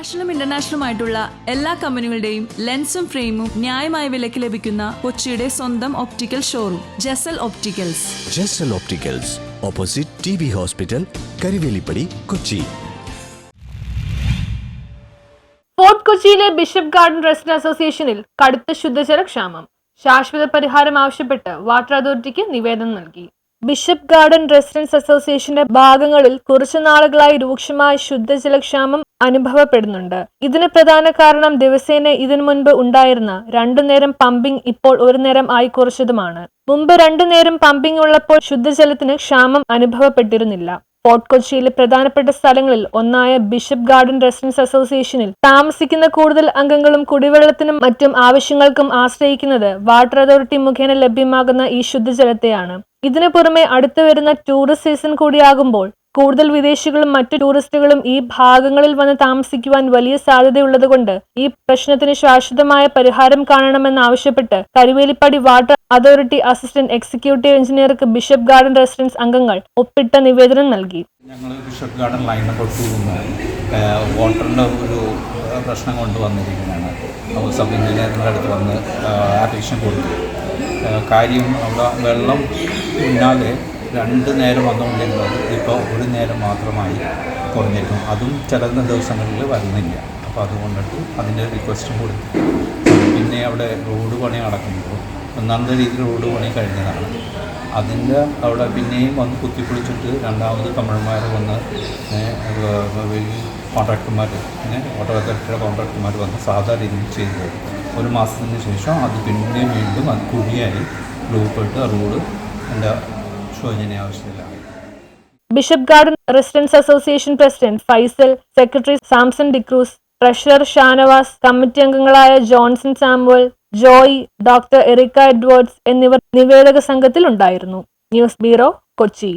നാഷണലും ഇന്റർനാഷണലും ആയിട്ടുള്ള എല്ലാ കമ്പനികളുടെയും ലെൻസും ഫ്രെയിമും ന്യായമായ വിലയ്ക്ക് ലഭിക്കുന്ന കൊച്ചിയുടെ സ്വന്തം optical showroom Jasal opticals Jasal opticals opposite T B hospital Karivelippadi Kochi Fort കൊച്ചിയിലെ ബിഷപ്പ് ഗാർഡൻ റെസിഡന്റ് അസോസിയേഷനിൽ കടുത്ത ശുദ്ധജല ക്ഷാമം ശാശ്വത പരിഹാരം ആവശ്യപ്പെട്ട് വാട്ടർ അതോറിറ്റിക്ക് നിവേദനം നൽകി. ബിഷപ്പ് ഗാർഡൻ റെസിഡൻസ് അസോസിയേഷന്റെ ഭാഗങ്ങളിൽ കുറച്ചു നാളുകളായി രൂക്ഷമായ ശുദ്ധജലക്ഷാമം അനുഭവപ്പെടുന്നുണ്ട്. ഇതിന് പ്രധാന കാരണം ദിവസേന ഇതിനു മുൻപ് ഉണ്ടായിരുന്ന രണ്ടു നേരം പമ്പിംഗ് ഇപ്പോൾ ഒരു നേരം ആയി കുറച്ചതുമാണ്. മുമ്പ് രണ്ടു നേരം പമ്പിംഗ് ഉള്ളപ്പോൾ ശുദ്ധജലത്തിന് ക്ഷാമം അനുഭവപ്പെട്ടിരുന്നില്ല. ഫോർട്ട് കൊച്ചിയിലെ പ്രധാനപ്പെട്ട സ്ഥലങ്ങളിൽ ഒന്നായ ബിഷപ്പ് ഗാർഡൻ റെസിഡൻസ് അസോസിയേഷനിൽ താമസിക്കുന്ന കൂടുതൽ അംഗങ്ങളും കുടിവെള്ളത്തിനും മറ്റും ആവശ്യങ്ങൾക്കും ആശ്രയിക്കുന്നത് വാട്ടർ അതോറിറ്റി മുഖേന ലഭ്യമാകുന്ന ഈ ശുദ്ധജലത്തെയാണ്. ഇതിനു പുറമെ അടുത്തു വരുന്ന ടൂറിസ്റ്റ് സീസൺ കൂടിയാകുമ്പോൾ കൂടുതൽ വിദേശികളും മറ്റു ടൂറിസ്റ്റുകളും ഈ ഭാഗങ്ങളിൽ വന്ന് താമസിക്കുവാൻ വലിയ സാധ്യതയുള്ളതുകൊണ്ട് ഈ പ്രശ്നത്തിന് ശാശ്വതമായ പരിഹാരം കാണണമെന്ന് ആവശ്യപ്പെട്ട് Karuvelippadi water authority assistant executive എഞ്ചിനീയർക്ക് bishop garden residence അംഗങ്ങൾ ഒപ്പിട്ട നിവേദനം നൽകി. ഞങ്ങൾ ബിഷപ്പ് ഗാർഡൻ ലൈനിനെ ഒരു പ്രശ്നം കൊണ്ടുവന്നിരിക്കുന്നതാണ് അടുത്ത് വന്ന് കൊടുത്തു. കാര്യം അവിടെ വെള്ളം പിന്നാലെ രണ്ട് നേരം വന്നുകൊണ്ടിരുന്നത് ഇപ്പോൾ ഒരു നേരം മാത്രമായി കുറഞ്ഞിരിക്കും അതും ചില ദിവസങ്ങളിൽ വരുന്നില്ല. അപ്പോൾ അതുകൊണ്ടിട്ട് അതിന്റെ റിക്വസ്റ്റും കൊടുത്തു. പിന്നെ അവിടെ റോഡ് പണി നടക്കുമ്പോൾ ഒന്നാമത്തെ രീതിയിൽ റോഡ് പണി കഴിഞ്ഞതാണ്. അതിന്റെ അവിടെ പിന്നെയും വന്ന് കുത്തിപ്പൊളിച്ചിട്ട് രണ്ടാമത് തമിഴന്മാർ വന്ന് കോൺട്രാക്ടർമാർ പിന്നെ ഓട്ടോ അതോറിറ്റിയുടെ കോൺട്രാക്ടർമാർ വന്ന് സാധാ രീതിയിൽ ചെയ്തു. ഒരു മാസത്തിന് ശേഷം അത് പിന്നെ വീണ്ടും അത് കുഴിയായി. ബ്ലൂപ്പെട്ട് റോഡ് എന്റെ ശോചന ആവശ്യമില്ല. Bishop garden residence association president Faisal secretary Samson D'Cruz treasurer Shanavas committee അംഗങ്ങളായ Johnson Samuel Joy doctor Erica Edwards എന്നിവർ നിവേദക സംഘത്തിൽ ഉണ്ടായിരുന്നു ന്യൂസ് ബ്യൂറോ കൊച്ചി.